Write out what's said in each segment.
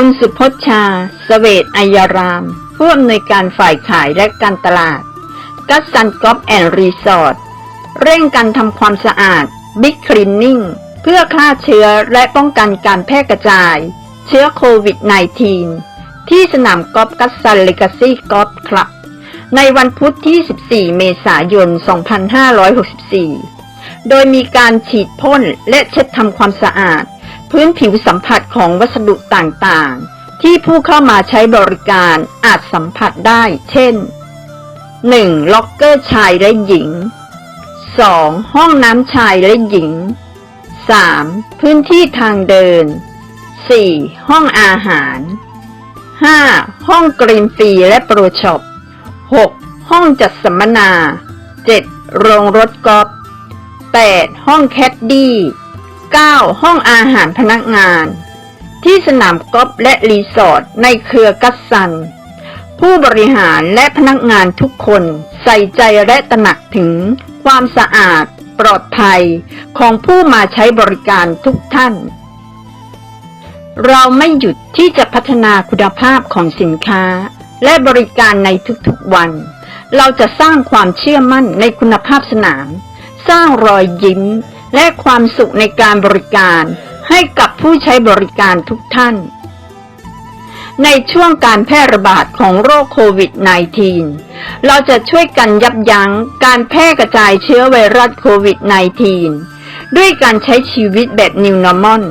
คุณสุพจชาสเวตอัยาราม ผู้อำนวยการฝ่ายขายและการตลาด กัสซันกอฟแอนด์รีสอร์ท เร่งการทำความสะอาดบิ๊กคลีนนิ่งเพื่อฆ่าเชื้อและป้องกันการแพร่กระจาย เชื้อโควิด -19 ที่สนามกอล์ฟกัสซันเลกาซี่กอล์ฟคลับ ในวันพุธที่ 14 เมษายน 2564 โดยมีการฉีดพ่นและเช็ดทำความสะอาด พื้นผิวสัมผัสของวัสดุต่างๆ ที่ผู้เข้ามาใช้บริการอาจสัมผัสได้ เช่น 1. ล็อกเกอร์ชายและหญิง 2. ห้องน้ำชายและหญิง 3. พื้นที่ทางเดิน 4. ห้องอาหาร 5. ห้องกรีนฟรีและโปรช็อป 6. ห้องจัดสัมมนา 7. โรงรถกอล์ฟ 8. ห้องแคดดี้ 9. ห้องอาหารพนักงาน ที่สนามกอล์ฟและรีสอร์ทในเครือกัสซัน ผู้บริหารและพนักงานทุกคนใส่ใจและตระหนักถึงความสะอาดปลอดภัยของผู้มาใช้บริการทุกท่าน เราไม่หยุดที่จะพัฒนาคุณภาพของสินค้า และบริการในทุกๆวัน เราจะสร้างความเชื่อมั่นในคุณภาพสนาม สร้างรอยยิ้ม และความสุขในการบริการให้กับผู้ใช้บริการทุกท่าน ในช่วงการแพร่ระบาดของโรคโควิด -19 เราจะช่วยกันยับยั้งการแพร่กระจายเชื้อไวรัสโควิด -19 ด้วยการใช้ชีวิตแบบ New Normal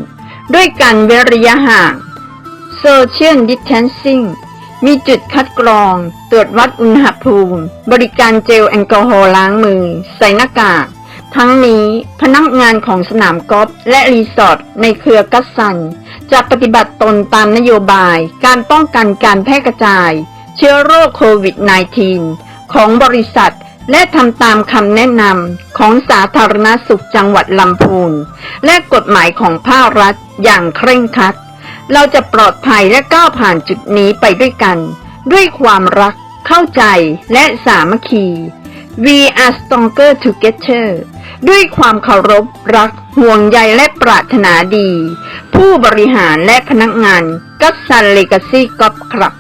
ด้วยการเว้นระยะห่าง Social Distancing มีจุดคัดกรอง ตรวจวัดอุณหภูมิ บริการเจลแอลกอฮอล์ล้างมือ ใส่หน้ากาก ทั้งนี้พนักงานของสนามกอล์ฟและรีสอร์ทในเครือกัสซัน จะปฏิบัติตนตามนโยบายการป้องกันการแพร่กระจาย เชื้อโรคโควิด -19 ของบริษัทและทำตามคำแนะนำของสาธารณสุขจังหวัดลำพูน และกฎหมายของภาครัฐอย่างเคร่งครัด เราจะปลอดภัยและก้าวผ่านจุดนี้ไปด้วยกัน ด้วยความรัก เข้าใจและสามัคคี We are stronger together ด้วยความเคารพรักห่วงใยและปรารถนาดี ผู้บริหารและพนักงานกัสซันเลกาซี่กอล์ฟคลับ